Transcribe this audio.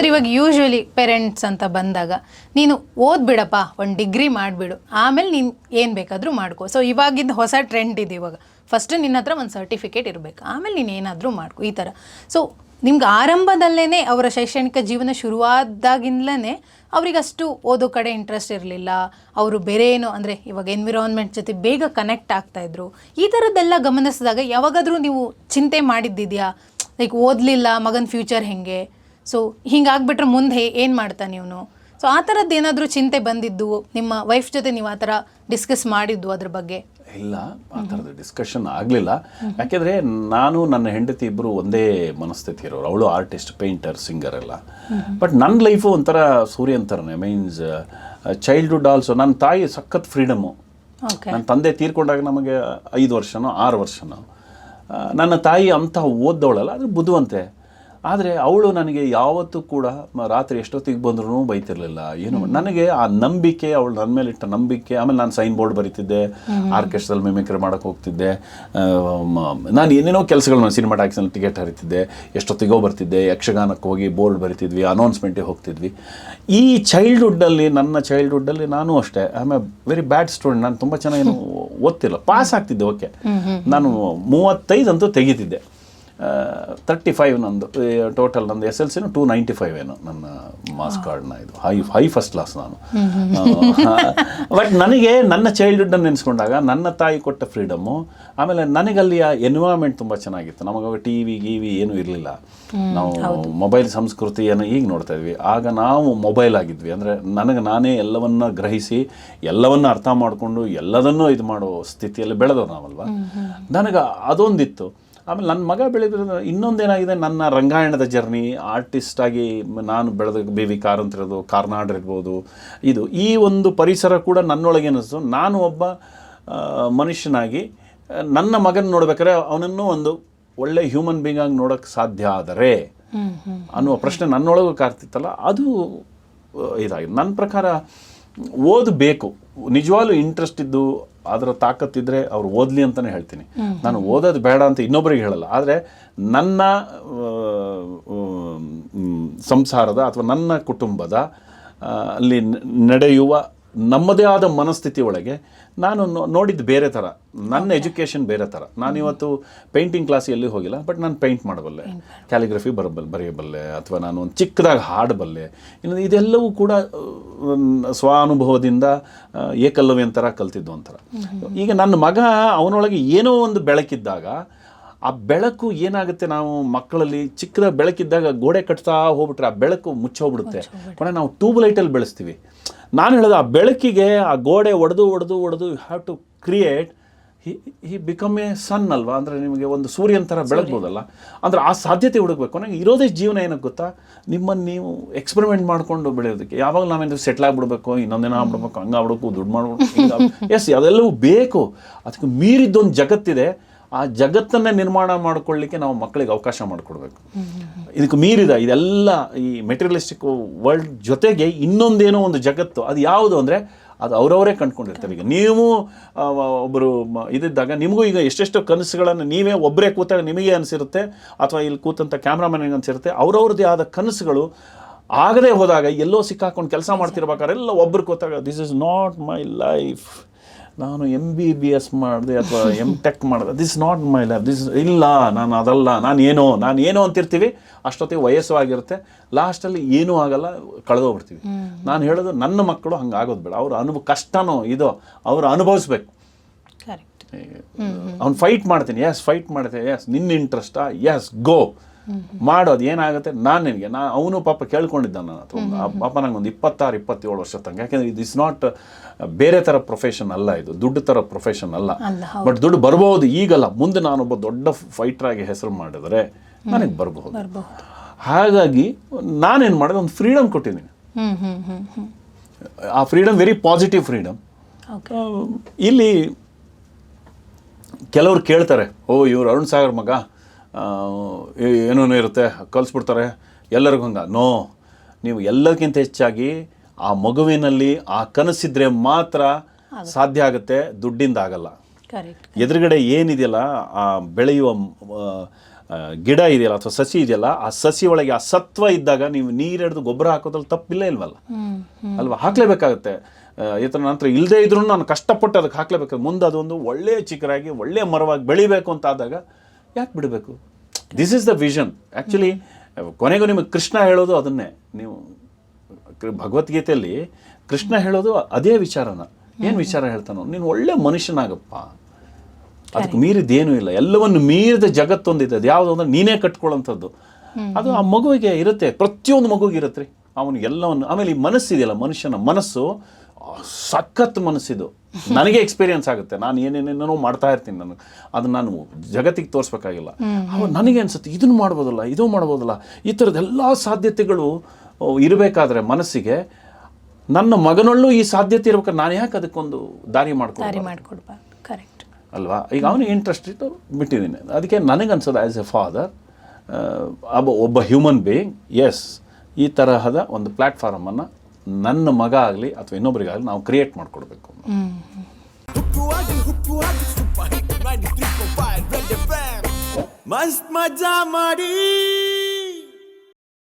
Sir, ಇವಾಗ usually parents ಅಂತ ಬಂದಾಗ ನೀನು ಓದ್ಬಿಡಪ್ಪ, ಒಂದು ಡಿಗ್ರಿ ಮಾಡಿಬಿಡು. ಆಮೇಲೆ ನೀನು ಏನು ಬೇಕಾದರೂ ಮಾಡ್ಕೋ. ಸೊ ಇವಾಗಿಂದ ಹೊಸ ಟ್ರೆಂಡ್ ಇದೆ ಇವಾಗ. ಫಸ್ಟ್ ನಿನ್ನ ಹತ್ರ ಒಂದು ಸರ್ಟಿಫಿಕೇಟ್ ಇರಬೇಕು. ಆಮೇಲೆ ನೀನು ಏನಾದರೂ ಮಾಡ್ಕೋ, ಈ ಥರ ಸೊ ನಿಮ್ಗೆ ಆರಂಭದಲ್ಲೇ ಅವರ ಶೈಕ್ಷಣಿಕ ಜೀವನ ಶುರುವಾದಾಗಿಂದಲೇ ಅವ್ರಿಗೆ ಅಷ್ಟು ಓದೋ ಕಡೆ ಇಂಟ್ರೆಸ್ಟ್ ಇರಲಿಲ್ಲ. ಅವರು ಬೇರೆ ಏನೋ ಅಂದರೆ ಇವಾಗ ಎನ್ವಿರಾನ್ಮೆಂಟ್ ಜೊತೆ ಬೇಗ ಕನೆಕ್ಟ್ ಆಗ್ತಾ ಇದ್ರು. ಈ ಥರದ್ದೆಲ್ಲ ಗಮನಿಸಿದಾಗ ಯಾವಾಗಾದರೂ ನೀವು ಚಿಂತೆ ಮಾಡಿದ್ದಿದೆಯಾ? ಲೈಕ್ ಓದಲಿಲ್ಲ, ಮಗನ ಫ್ಯೂಚರ್ ಹೆಂಗೆ? ಸೊ ಹಿಂಗಾಗ್ಬಿಟ್ರೆ ಮುಂದೆ ಏನು ಮಾಡ್ತಾನೆ ಇವನು? ಸೊ ಆ ಥರದ್ದು ಏನಾದರೂ ಚಿಂತೆ ಬಂದಿದ್ದು ನಿಮ್ಮ ವೈಫ್ ಜೊತೆ ನೀವು ಆ ಥರ ಡಿಸ್ಕಸ್ ಮಾಡಿದ್ದು ಅದ್ರ ಬಗ್ಗೆ? ಇಲ್ಲ ಆ ಥರದ ಡಿಸ್ಕಷನ್ ಆಗಲಿಲ್ಲ. ಯಾಕೆಂದರೆ ನಾನು ನನ್ನ ಹೆಂಡತಿ ಇಬ್ಬರು ಒಂದೇ ಮನಸ್ಥಿತಿ ಇರೋರು. ಅವಳು ಆರ್ಟಿಸ್ಟ್ ಪೇಂಟರ್ ಸಿಂಗರ್ ಎಲ್ಲ. ಬಟ್ ನನ್ನ ಲೈಫು ಒಂಥರ ಸೂರ್ಯನ್ ಥರನೇ ಮೀನ್ಸ್ ಚೈಲ್ಡ್ಹುಡ್ ಆಲ್ಸೋ ನನ್ನ ತಾಯಿ ಸಖತ್ ಫ್ರೀಡಮು ಓಕೆ ನನ್ನ ತಂದೆ ತೀರ್ಕೊಂಡಾಗ ನಮಗೆ ಐದು ವರ್ಷನೋ ಆರು ವರ್ಷನೋ. ನನ್ನ ತಾಯಿ ಅಂತಹ ಓದ್ದವಳಲ್ಲ ಅದು ಬುದ್ಧಿವಂತೆ. ಆದರೆ ಅವಳು ನನಗೆ ಯಾವತ್ತೂ ಕೂಡ ರಾತ್ರಿ ಎಷ್ಟೊತ್ತಿಗೆ ಬಂದ್ರೂ ಬೈತಿರ್ಲಿಲ್ಲ. ಏನು ನನಗೆ ಆ ನಂಬಿಕೆ ಅವಳು ನನ್ನ ಮೇಲೆ ಇಟ್ಟ ನಂಬಿಕೆ ಆಮೇಲೆ ನಾನು ಸೈನ್ ಬೋರ್ಡ್ ಬರೀತಿದ್ದೆ ಆರ್ಕೆಸ್ಟ್ರಲ್ಲಿ ಮಿಮಿಕ್ರಿ ಮಾಡೋಕೆ ಹೋಗ್ತಿದ್ದೆ. ನಾನು ಏನೇನೋ ಕೆಲಸಗಳನ್ನ ಸಿನಿಮಾ ಟ್ಯಾಕ್ಸಲ್ಲಿ ಟಿಕೆಟ್ ಹರಿತಿದ್ದೆ ಎಷ್ಟೊತ್ತಿಗೋ ಬರ್ತಿದ್ದೆ ಯಕ್ಷಗಾನಕ್ಕೆ ಹೋಗಿ ಬೋರ್ಡ್ ಬರಿತಿದ್ವಿ ಅನೌನ್ಸ್ಮೆಂಟಿಗೆ ಹೋಗ್ತಿದ್ವಿ. ಈ ಚೈಲ್ಡ್ಹುಡ್ಡಲ್ಲಿ ನನ್ನ ಚೈಲ್ಡ್ಹುಡ್ಡಲ್ಲಿ ನಾನು ಅಷ್ಟೇ. I am a very bad student ನಾನು ತುಂಬ ಚೆನ್ನಾಗಿ ಓದ್ತಿಲ್ಲ. ಪಾಸ್ ಆಗ್ತಿದ್ದೆ ಓಕೆ ನಾನು ಮೂವತ್ತೈದು ಅಂತೂ ತೆಗಿತಿದ್ದೆ. ತರ್ಟಿ ಫೈವ್ ನಂದು ಟೋಟಲ್ ನಂದು ಎಸ್ ಎಲ್ ಸಿನು ಟೂ ನೈಂಟಿ ಫೈವ್ ಏನು ನನ್ನ ಮಾಸ್ ಕಾರ್ಡ್ನ ಇದು. ಹೈ ಹೈ ಫಸ್ಟ್ ಕ್ಲಾಸ್ ನಾನು. ಬಟ್ ನನಗೆ ನನ್ನ ಚೈಲ್ಡ್ಹುಡ್ಡನ್ನು ನೆನೆಸ್ಕೊಂಡಾಗ ನನ್ನ ತಾಯಿ ಕೊಟ್ಟ ಫ್ರೀಡಮ್ಮು ಆಮೇಲೆ ನನಗಲ್ಲಿಯ ಎನ್ವಿರಾನ್ಮೆಂಟ್ ತುಂಬ ಚೆನ್ನಾಗಿತ್ತು. ನಮಗ ಟಿ ವಿ ಗಿವಿ ಏನೂ ಇರಲಿಲ್ಲ. ನಾವು ಮೊಬೈಲ್ ಸಂಸ್ಕೃತಿಯನ್ನು ಈಗ ನೋಡ್ತಾ ಇದ್ವಿ. ಆಗ ನಾವು ಮೊಬೈಲ್ ಆಗಿದ್ವಿ. ಅಂದರೆ ನನಗೆ ನಾನೇ ಎಲ್ಲವನ್ನ ಗ್ರಹಿಸಿ ಎಲ್ಲವನ್ನ ಅರ್ಥ ಮಾಡಿಕೊಂಡು ಎಲ್ಲದನ್ನೂ ಇದು ಮಾಡೋ ಸ್ಥಿತಿಯಲ್ಲಿ ಬೆಳೆದವ್ರು ನಾವಲ್ವಾ? ನನಗೆ ಅದೊಂದಿತ್ತು. ಆಮೇಲೆ ನನ್ನ ಮಗ ಬೆಳೆದ್ರೆ ಇನ್ನೊಂದೇನಾಗಿದೆ ನನ್ನ ರಂಗಾಯಣದ ಜರ್ನಿ ಆರ್ಟಿಸ್ಟ್ ಆಗಿ ನಾನು ಬೆಳೆದ ಬಿ ವಿ ಕಾರಂತ್ ಇರೋದು ಕಾರ್ನಾಡ್ ಇರ್ಬೋದು. ಇದು ಈ ಒಂದು ಪರಿಸರ ಕೂಡ ನನ್ನೊಳಗೆ ಅನ್ನಿಸ್ತು ನಾನು ಒಬ್ಬ ಮನುಷ್ಯನಾಗಿ, ನನ್ನ ಮಗನ ನೋಡ್ಬೇಕಾದ್ರೆ ಅವನನ್ನು ಒಂದು ಒಳ್ಳೆ ಹ್ಯೂಮನ್ ಬೀಯಿಂಗ್ ಆಗಿ ನೋಡೋಕ್ಕೆ ಸಾಧ್ಯ ಆದರೆ ಅನ್ನುವ ಪ್ರಶ್ನೆ ನನ್ನೊಳಗೂ ಕಾರ್ತಿತ್ತಲ್ಲ ಅದು ಇದಾಗಿದೆ. ನನ್ನ ಪ್ರಕಾರ ಓದಬೇಕು. ನಿಜವಾಗ್ಲೂ ಇಂಟ್ರೆಸ್ಟ್ ಇದ್ದು ಅದರ ತಾಕತ್ತಿದ್ರೆ ಅವ್ರು ಓದಲಿ ಅಂತಲೇ ಹೇಳ್ತೀನಿ. ನಾನು ಓದೋದು ಬೇಡ ಅಂತ ಇನ್ನೊಬ್ಬರಿಗೆ ಹೇಳಲ್ಲ. ಆದರೆ ನನ್ನ ಸಂಸಾರದ ಅಥವಾ ನನ್ನ ಕುಟುಂಬದ ಅಲ್ಲಿ ನಡೆಯುವ ನಮ್ಮದೇ ಆದ ಮನಸ್ಥಿತಿ ಒಳಗೆ ನಾನು ನೋ- ನೋಡಿದ್ದು ಬೇರೆ ಥರ ನನ್ನ ಎಜುಕೇಷನ್ ಬೇರೆ ಥರ ನಾನಿವತ್ತು ಪೇಂಟಿಂಗ್ ಕ್ಲಾಸ್ ಎಲ್ಲಿ ಹೋಗಿಲ್ಲ ಬಟ್ ನಾನು ಪೇಂಟ್ ಮಾಡಬಲ್ಲೆ. ಕ್ಯಾಲಿಗ್ರಫಿ ಬರಬಲ್ಲೆ ಬರೆಯಬಲ್ಲೆ ಅಥವಾ ನಾನು ಒಂದು ಚಿಕ್ಕದಾಗಿ ಹಾಡಬಲ್ಲೆ. ಇನ್ನು ಇದೆಲ್ಲವೂ ಕೂಡ ಸ್ವಾನುಭವದಿಂದ ಅನುಭವದಿಂದ ಏಕಲವ್ಯನ ಥರ ಕಲ್ತಿದ್ದು ಒಂಥರ. ಈಗ ನನ್ನ ಮಗ ಅವನೊಳಗೆ ಏನೋ ಒಂದು ಬೆಳಕಿದ್ದಾಗ ಆ ಬೆಳಕು ಏನಾಗುತ್ತೆ ನಾವು ಮಕ್ಕಳಲ್ಲಿ ಚಿಕ್ಕದ ಬೆಳಕಿದ್ದಾಗ ಗೋಡೆ ಕಟ್ತಾ ಹೋಗ್ಬಿಟ್ರೆ ಆ ಬೆಳಕು ಮುಚ್ಚೋಗ್ಬಿಡುತ್ತೆ. ಕೊನೆ ನಾವು ಟ್ಯೂಬ್ ಲೈಟಲ್ಲಿ ಬೆಳೆಸ್ತೀವಿ. ನಾನು ಹೇಳೋದು ಆ ಬೆಳಕಿಗೆ ಆ ಗೋಡೆ ಒಡೆದು ಒಡೆದು ಒಡೆದು you have to create he he become a sun ಅಲ್ವಾ? ಅಂದರೆ ನಿಮಗೆ ಒಂದು ಸೂರ್ಯನ ಥರ ಬೆಳಗ್ಬೋದಲ್ಲ? ಅಂದರೆ ಆ ಸಾಧ್ಯತೆ ಹುಡುಕ್ಬೇಕು. ನನಗೆ ಇರೋದೇ ಜೀವನ ಏನಕ್ಕೆ ಗೊತ್ತಾ? ನಿಮ್ಮನ್ನು ನೀವು ಎಕ್ಸ್ಪೆರಿಮೆಂಟ್ ಮಾಡ್ಕೊಂಡು ಬೆಳೆಯೋದಕ್ಕೆ. ಯಾವಾಗ ನಾವೇನು ಸೆಟ್ಲ್ ಆಗಿಬಿಡ್ಬೇಕು ಇನ್ನೊಂದಿನ ಆಗ್ಬಿಡ್ಬೇಕು ಹಂಗೆ ಆಗ್ಬಿಡ್ಬೇಕು ದುಡ್ಡು ಮಾಡ್ಬೇಕು ಎಸ್ ಅದೆಲ್ಲವೂ ಬೇಕು. ಅದಕ್ಕೆ ಮೀರಿದ್ದೊಂದು ಜಗತ್ತಿದೆ. ಆ ಜಗತ್ತನ್ನೇ ನಿರ್ಮಾಣ ಮಾಡ್ಕೊಳ್ಳಿಕ್ಕೆ ನಾವು ಮಕ್ಕಳಿಗೆ ಅವಕಾಶ ಮಾಡಿಕೊಡ್ಬೇಕು. ಇದಕ್ಕೆ ಮೀರಿದ ಇದೆಲ್ಲ ಈ ಮೆಟೀರಿಯಲಿಸ್ಟಿಕ್ ವರ್ಲ್ಡ್ ಜೊತೆಗೆ ಇನ್ನೊಂದೇನೋ ಒಂದು ಜಗತ್ತು. ಅದು ಯಾವುದು ಅಂದರೆ ಅದು ಅವರವರೇ ಕಂಡುಕೊಂಡಿರ್ತಾರೆ. ಈಗ ನೀವು ಒಬ್ಬರು ಇದಿದ್ದಾಗ ನಿಮಗೂ ಈಗ ಎಷ್ಟೆಷ್ಟು ಕನಸುಗಳನ್ನು ನೀವೇ ಒಬ್ಬರೇ ಕೂತಾಗ ನಿಮಗೆ ಅನಿಸಿರುತ್ತೆ, ಅಥವಾ ಇಲ್ಲಿ ಕೂತಂಥ ಕ್ಯಾಮ್ರಾಮನ್ಗೆ ಅನಿಸಿರುತ್ತೆ, ಅವ್ರವ್ರದ್ದೇ ಆದ ಕನಸುಗಳು ಆಗದೆ ಹೋದಾಗ ಎಲ್ಲೋ ಸಿಕ್ಕಾಕೊಂಡು ಕೆಲಸ ಮಾಡ್ತಿರ್ಬೇಕಾದ್ರೆ ಎಲ್ಲ ಒಬ್ಬರು ಕೂತಾಗ this is not my life ನಾನು ಎಂ ಬಿ ಬಿ ಎಸ್ ಮಾಡಿದೆ ಅಥವಾ ಎಂ ಟೆಕ್ ಮಾಡಿದೆ? This not my life this ಇಲ್ಲ ನಾನು ಅದಲ್ಲ ನಾನು ಏನೋ ನಾನು ಏನೋ ಅಂತಿರ್ತೀವಿ. ಅಷ್ಟೊತ್ತಿಗೆ ವಯಸ್ಸು ಆಗಿರುತ್ತೆ. ಲಾಸ್ಟಲ್ಲಿ ಏನೂ ಆಗಲ್ಲ ಕಳೆದೋಗ್ಬಿಡ್ತೀವಿ. ನಾನು ಹೇಳೋದು ನನ್ನ ಮಕ್ಕಳು ಹಂಗೆ ಆಗೋದು ಬೇಡ. ಅವ್ರ ಅನುಭವ ಕಷ್ಟನೋ ಇದೋ ಅವ್ರು ಅನುಭವಿಸ್ಬೇಕು. ಅವ್ನು ಫೈಟ್ ಮಾಡ್ತೀನಿ. ಎಸ್ ಫೈಟ್ ಮಾಡ್ತೀನಿ. ಎಸ್ ನಿನ್ನ ಇಂಟ್ರೆಸ್ಟಾ ಎಸ್ ಗೋ ಮಾಡೋದು ಏನಾಗುತ್ತೆ? ನಾನು ನಿನಗೆ ನಾ ಅವನು ಪಾಪ ಕೇಳ್ಕೊಂಡಿದ್ದ ನನ್ನ ಹತ್ರ ಪಾಪ ನಂಗೆ ಒಂದು ಇಪ್ಪತ್ತಾರು ಇಪ್ಪತ್ತೇಳು ವರ್ಷ ತನಕ. ಯಾಕೆಂದ್ರೆ ಇದು ಇಸ್ ನಾಟ್ ಬೇರೆ ಥರ ಪ್ರೊಫೆಷನ್ ಅಲ್ಲ ಇದು. ದುಡ್ಡು ಥರ ಪ್ರೊಫೆಷನ್ ಅಲ್ಲ. ಬಟ್ ದುಡ್ಡು ಬರ್ಬೋದು ಈಗಲ್ಲ. ಮುಂದೆ ನಾನೊಬ್ಬ ದೊಡ್ಡ ಫೈಟ್ರಾಗಿ ಆಗಿ ಹೆಸರು ಮಾಡಿದರೆ ನನಗೆ ಬರಬಹುದು. ಹಾಗಾಗಿ ನಾನೇನು ಮಾಡಿದೆ? ಒಂದು ಫ್ರೀಡಮ್ ಕೊಟ್ಟಿದ್ದೀನಿ. ಆ ಫ್ರೀಡಮ್ ವೆರಿ ಪಾಸಿಟಿವ್ ಫ್ರೀಡಮ್ ಇಲ್ಲಿ ಕೆಲವರು ಕೇಳ್ತಾರೆ ಓ ಇವ್ರು ಅರುಣ್ ಸಾಗರ್ ಮಗ ಏನೇನೋ ಇರುತ್ತೆ ಕಲಿಸ್ಬಿಡ್ತಾರೆ. ಎಲ್ಲರಿಗೂ ಹಂಗ. ನೋ ನೀವು ಎಲ್ಲಕ್ಕಿಂತ ಹೆಚ್ಚಾಗಿ ಆ ಮಗುವಿನಲ್ಲಿ ಆ ಕನಸಿದ್ರೆ ಮಾತ್ರ ಸಾಧ್ಯ ಆಗುತ್ತೆ ದುಡ್ಡಿಂದ ಆಗಲ್ಲ. ಎದುರುಗಡೆ ಏನಿದೆಯಲ್ಲ ಆ ಬೆಳೆಯುವ ಗಿಡ ಇದೆಯಲ್ಲ ಅಥವಾ ಸಸಿ ಇದೆಯಲ್ಲ ಆ ಸಸಿ ಒಳಗೆ ಆ ಸತ್ವ ಇದ್ದಾಗ ನೀವು ನೀರೆಡ್ದು ಗೊಬ್ಬರ ಹಾಕೋದ್ರಲ್ಲಿ ತಪ್ಪಿಲ್ಲ ಇಲ್ವಲ್ಲ? ಅಲ್ವಾ? ಹಾಕ್ಲೇಬೇಕಾಗತ್ತೆ. ಇತರ ಈ ಥರ ನಂತರ ಇಲ್ಲದೇ ಇದ್ರೂ ನಾನು ಕಷ್ಟಪಟ್ಟು ಅದಕ್ಕೆ ಹಾಕ್ಲೇಬೇಕು ಮುಂದೆ ಅದೊಂದು ಒಳ್ಳೆಯ ಚಿಕ್ಕರಾಗಿ ಒಳ್ಳೆಯ ಮರವಾಗಿ ಬೆಳಿಬೇಕು ಅಂತ ಆದಾಗ ಯಾಕೆ ಬಿಡಬೇಕು? This is the vision actually ಕೊನೆಗೂ ನಿಮಗೆ ಕೃಷ್ಣ ಹೇಳೋದು ಅದನ್ನೇ. ನೀವು ಭಗವದ್ಗೀತೆಯಲ್ಲಿ ಕೃಷ್ಣ ಹೇಳೋದು ಅದೇ ವಿಚಾರನ. ಏನು ವಿಚಾರ ಹೇಳ್ತಾನೋ? ನೀನು ಒಳ್ಳೆ ಮನುಷ್ಯನಾಗಪ್ಪ. ಅದಕ್ಕೆ ಮೀರಿದ್ದೇನೂ ಇಲ್ಲ. ಎಲ್ಲವನ್ನು ಮೀರಿದ ಜಗತ್ತೊಂದಿದೆ. ಅದು ಯಾವುದು ಅಂದ್ರೆ ನೀನೇ ಕಟ್ಕೊಳ್ಳೋಂಥದ್ದು ಅದು ಆ ಮಗುವಿಗೆ ಇರುತ್ತೆ. ಪ್ರತಿಯೊಂದು ಮಗುವಿಗೆ ಇರುತ್ತೆ ರೀ. ಅವನು ಎಲ್ಲವನ್ನು ಆಮೇಲೆ ಈ ಮನಸ್ಸಿದೆಯಲ್ಲ ಮನುಷ್ಯನ ಮನಸ್ಸು ಸಖತ್ ಮನಸ್ಸಿದು. ನನಗೆ ಎಕ್ಸ್ಪೀರಿಯನ್ಸ್ ಆಗುತ್ತೆ. ನಾನು ಏನೇನೇನೋ ಮಾಡ್ತಾ ಇರ್ತೀನಿ ನಾನು. ಅದನ್ನ ನಾನು ಜಗತ್ತಿಗೆ ತೋರಿಸ್ಬೇಕಾಗಿಲ್ಲ. ಅವ ನನಗೆ ಅನ್ಸುತ್ತೆ ಇದನ್ನು ಮಾಡ್ಬೋದಲ್ಲ ಇದು ಮಾಡ್ಬೋದಲ್ಲ ಈ ಥರದ ಎಲ್ಲ ಸಾಧ್ಯತೆಗಳು ಇರಬೇಕಾದ್ರೆ ಮನಸ್ಸಿಗೆ ನನ್ನ ಮಗನಲ್ಲೂ ಈ ಸಾಧ್ಯತೆ ಇರ್ಬೇಕಾದ್ರೆ ನಾನು ಯಾಕೆ ಅದಕ್ಕೊಂದು ದಾರಿ ಮಾಡ್ಕೊಂಡು ದಾರಿ ಮಾಡಿಕೊಡ್ಬಾರ್ದು. ಕರೆಕ್ಟ್ ಅಲ್ವಾ? ಈಗ ಅವನು ಇಂಟ್ರೆಸ್ಟ್ ಇತ್ತು ಬಿಟ್ಟಿದ್ದೀನಿ. ಅದಕ್ಕೆ ನನಗೆ ಅನ್ಸೋದು ಆ್ಯಸ್ ಎ ಫಾದರ್ ಒಬ್ಬ ಒಬ್ಬ ಹ್ಯೂಮನ್ ಬೀಯಿಂಗ್ ಎಸ್ ಈ ತರಹದ ಒಂದು ಪ್ಲ್ಯಾಟ್ಫಾರ್ಮನ್ನು ನನ್ನ ಮಗ ಆಗಲಿ ಅಥವಾ ಇನ್ನೊಬ್ಬರಿಗಾಗಲಿ ನಾವು ಕ್ರಿಯೇಟ್ ಮಾಡಿಕೊಡ್ಬೇಕು ಹುಕ್ಕುವಾಗಿ ಹುಕ್ಕುವಾಗಿ ಸೂಪರ್ ಹಿಟ್ 93.5 ರೆಡ್ ಎಫ್ಎಂ ಮಸ್ತ್ ಮಜಾ ಮಾಡಿ.